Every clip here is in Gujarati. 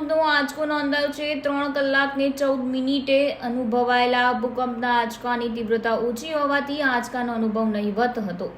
આંચકો નોંધાયો છે. ત્રણ કલાકને ચૌદ મિનિટે અનુભવાયેલા ભૂકંપના આંચકાની તીવ્રતા ઓછી હોવાથી આંચકાનો અનુભવ નહીવત હતો.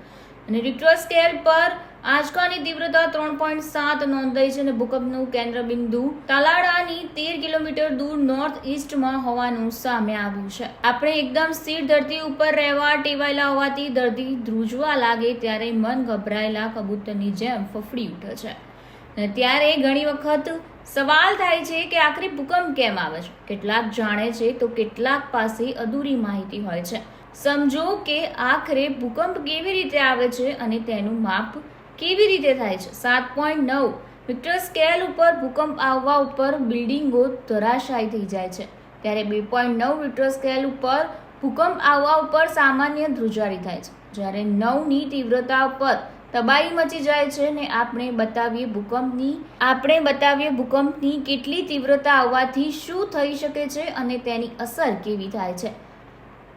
અને રિક્ટર સ્કેલ પર આંચકાની તીવ્રતા ત્રણ પોઈન્ટ સાત નોંધાઈ છે અને ભૂકંપનું કેન્દ્ર બિંદુ તાલાડાની તેર કિલોમીટર દૂર નોર્થ ઇસ્ટમાં હોવાનું સામે આવ્યું છે. આપણે એકદમ સ્થિર ધરતી ઉપર રહેવા ટેવાયેલા હોવાથી દર્દી ધ્રુજવા લાગે ત્યારે મન ગભરાયેલા કબૂતરની જેમ ફફડી ઉઠે છે. અને ત્યારે ઘણી વખત સવાલ થાય છે કે આખરે ભૂકંપ કેમ આવે છે? કેટલાક જાણે છે તો કેટલાક પાસે અધૂરી માહિતી હોય છે. સમજો કે આખરે ભૂકંપ કેવી રીતે આવે છે અને તેનું માપ કેવી રીતે થાય છે? સાત પોઈન્ટ નવ રિક્ટર સ્કેલ ઉપર ભૂકંપ આવવા ઉપર બિલ્ડિંગો ધરાશાયી થઈ જાય છે. ત્યારે બે પોઈન્ટ નવ રિક્ટર સ્કેલ ઉપર ભૂકંપ આવવા ઉપર સામાન્ય ધ્રુજારી થાય છે. જ્યારે નવની તીવ્રતા પર તબાહી મચી જાય છે ને આપણે બતાવીએ ભૂકંપની. આપણે બતાવીએ ભૂકંપની કેટલી તીવ્રતા આવવાથી શું થઈ શકે છે અને તેની અસર કેવી થાય છે.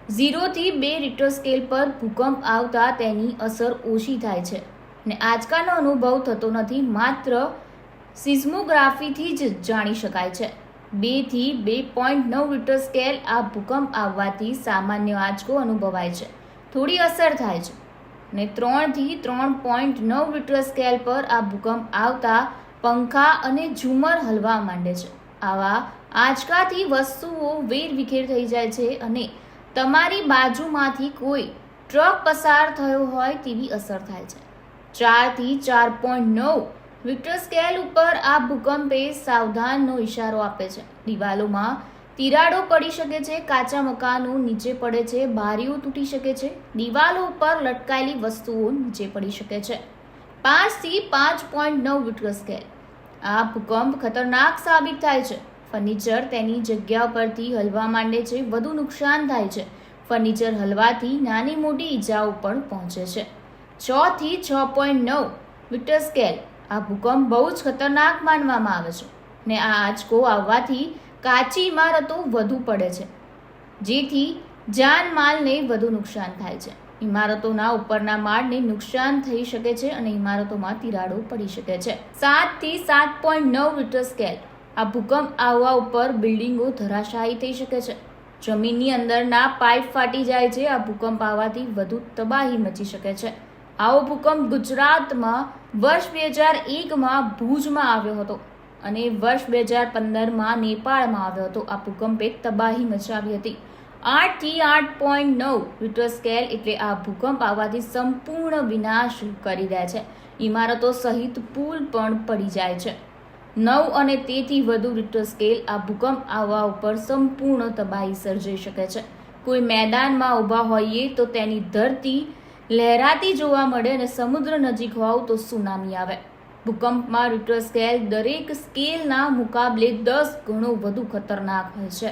ઝીરોથી બે રિક્ટર સ્કેલ પર ભૂકંપ આવતા તેની અસર ઓછી થાય છે. ને આંચકાનો અનુભવ થતો નથી, માત્ર સિઝમોગ્રાફીથી જ જાણી શકાય છે. બેથી બે પોઈન્ટ નવ રિક્ટર સ્કેલ આ ભૂકંપ આવવાથી સામાન્ય આંચકો અનુભવાય છે. થોડી અસર થાય છે. ને ત્રણથી ત્રણ પોઈન્ટ નવ રિક્ટર સ્કેલ પર આ ભૂકંપ આવતા પંખા અને ઝુમર હલવા માંડે છે. આવા આંચકાથી વસ્તુઓ વેરવિખેર થઈ જાય છે અને તમારી બાજુમાંથી કોઈ ટ્રક પસાર થયો હોય તેવી અસર થાય છે. ચારથી ચાર પોઈન્ટ નવ વિક્ટર સ્કેલ ઉપર આ ભૂકંપે સાવધાનનો ઇશારો આપે છે. દિવાલોમાં તિરાડો પડી શકે છે, કાચા મકાનો નીચે પડે છે, બારીઓ તૂટી શકે છે, દિવાલો ઉપર લટકાયેલી વસ્તુઓ નીચે પડી શકે છે. પાંચથી પાંચ પોઈન્ટ નવ વિક્ટર સ્કેલ. આ ભૂકંપ ખતરનાક સાબિત થાય છે. ફર્નિચર તેની જગ્યા પરથી હલવા માંડે છે, વધુ નુકસાન થાય છે. ફર્નિચર હલવાથી નાની મોટી ઈજાઓ પણ પહોંચે છે. છ થી છ પોઈન્ટ નવ વિક્ટર સ્કેલ. આ ભૂકંપ બહુ જ ખતરનાક માનવામાં આવે છે. ને આ આંચકો આવવાથી કાચી ઇમારતો વધુ પડે છે, જેથી જાનમાલને વધુ નુકસાન થાય છે. ઇમારતોના ઉપરના માળને નુકસાન થઈ શકે છે અને ઇમારતોમાં તિરાડો પડી શકે છે. સાતથી સાત પોઈન્ટ નવ મીટર સ્કેલ. આ ભૂકંપ આવવા ઉપર બિલ્ડિંગો ધરાશાયી થઈ શકે છે. જમીનની અંદરના પાઇપ ફાટી જાય છે, આ ભૂકંપ આવવાથી વધુ તબાહી મચી શકે છે. આવો ભૂકંપ ગુજરાતમાં વર્ષ બે હજાર એકમાં ભુજમાં આવ્યો હતો. અને વર્ષ બે હજાર પંદરમાં નેપાળમાં આવ્યો હતો. આ ભૂકંપે તબાહી મચાવી હતી. આઠથી આઠ પોઈન્ટ નવ રિટર સ્કેલ એટલે આ ભૂકંપ આવવાથી સંપૂર્ણ વિનાશ કરી દે છે. ઇમારતો સહિત પુલ પણ પડી જાય છે. નવ અને તેથી વધુ રિક્ટર સ્કેલ આ ભૂકંપ આવવા ઉપર સંપૂર્ણ તબાહી સર્જાઈ શકે છે. કોઈ મેદાનમાં ઊભા હોઈએ તો તેની ધરતી લહેરાતી જોવા મળે અને સમુદ્ર નજીક હોવ તો સુનામી આવે. ભૂકંપમાં રિક્ટર સ્કેલ દરેક સ્કેલના મુકાબલે દસ ગણો વધુ ખતરનાક હોય છે.